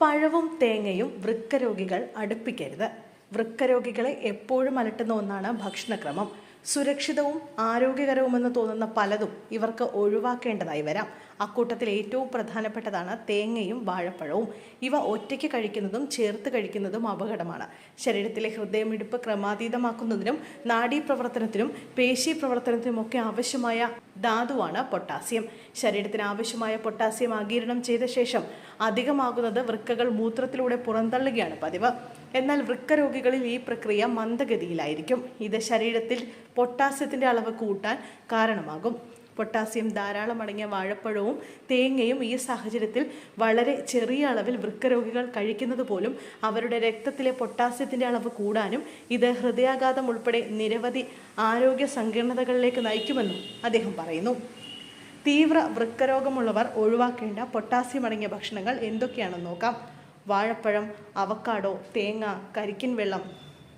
പഴവും തേങ്ങയും വൃക്കരോഗികൾ അടുപ്പിക്കരുത്. വൃക്കരോഗികളെ എപ്പോഴും അലട്ടുന്ന ഒന്നാണ് ഭക്ഷണക്രമം. സുരക്ഷിതവും ആരോഗ്യകരവുമെന്ന് തോന്നുന്ന പലതും ഇവർക്ക് ഒഴിവാക്കേണ്ടതായി വരാം. അക്കൂട്ടത്തിൽ ഏറ്റവും പ്രധാനപ്പെട്ടതാണ് തേങ്ങയും വാഴപ്പഴവും. ഇവ ഒറ്റയ്ക്ക് കഴിക്കുന്നതും ചേർത്ത് കഴിക്കുന്നതും അപകടമാണ്. ശരീരത്തിലെ ഹൃദയമിടിപ്പ് ക്രമാതീതമാക്കുന്നതിനും നാഡീപ്രവർത്തനത്തിനും പേശി പ്രവർത്തനത്തിനുമൊക്കെ ആവശ്യമായ ധാതുവാണ് പൊട്ടാസ്യം. ശരീരത്തിന് ആവശ്യമായ പൊട്ടാസ്യം ആഗിരണം ചെയ്ത ശേഷം അധികമാകുന്നത് വൃക്കകൾ മൂത്രത്തിലൂടെ പുറന്തള്ളുകയാണ് പതിവ്. എന്നാൽ വൃക്കരോഗികളിൽ ഈ പ്രക്രിയ മന്ദഗതിയിലായിരിക്കും. ഇത് ശരീരത്തിൽ പൊട്ടാസ്യത്തിന്റെ അളവ് കൂട്ടാൻ കാരണമാകും. പൊട്ടാസ്യം ധാരാളം അടങ്ങിയ വാഴപ്പഴവും തേങ്ങയും ഈ സാഹചര്യത്തിൽ വളരെ ചെറിയ അളവിൽ വൃക്കരോഗികൾ കഴിക്കുന്നത് പോലും അവരുടെ രക്തത്തിലെ പൊട്ടാസ്യത്തിന്റെ അളവ് കൂടാനും ഇത് ഹൃദയാഘാതം ഉൾപ്പെടെ നിരവധി ആരോഗ്യ സങ്കീർണതകളിലേക്ക് നയിക്കുമെന്നും അദ്ദേഹം പറയുന്നു. തീവ്ര വൃക്കരോഗമുള്ളവർ ഒഴിവാക്കേണ്ട പൊട്ടാസ്യം അടങ്ങിയ ഭക്ഷണങ്ങൾ എന്തൊക്കെയാണെന്ന് നോക്കാം. വാഴപ്പഴം അവക്കാടോ തേങ്ങ കരിക്കിൻ വെള്ളം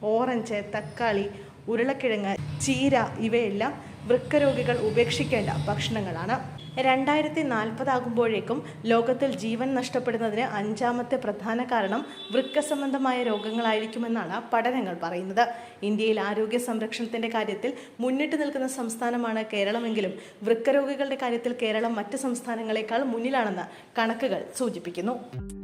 ഓറഞ്ച് തക്കാളി ഉരുളക്കിഴങ്ങ് ചീര ഇവയെല്ലാം വൃക്കരോഗികൾ ഉപേക്ഷിക്കേണ്ട ഭക്ഷണങ്ങളാണ്. രണ്ടായിരത്തി നാൽപ്പതാകുമ്പോഴേക്കും ലോകത്തിൽ ജീവൻ നഷ്ടപ്പെടുന്നതിന് അഞ്ചാമത്തെ പ്രധാന കാരണം വൃക്ക സംബന്ധമായ രോഗങ്ങളായിരിക്കുമെന്നാണ് പഠനങ്ങൾ പറയുന്നത്. ഇന്ത്യയിൽ ആരോഗ്യ സംരക്ഷണത്തിന്റെ കാര്യത്തിൽ മുന്നിട്ട് നിൽക്കുന്ന സംസ്ഥാനമാണ് കേരളമെങ്കിലും വൃക്കരോഗികളുടെ കാര്യത്തിൽ കേരളം മറ്റ് സംസ്ഥാനങ്ങളെക്കാൾ മുന്നിലാണെന്ന് കണക്കുകൾ സൂചിപ്പിക്കുന്നു.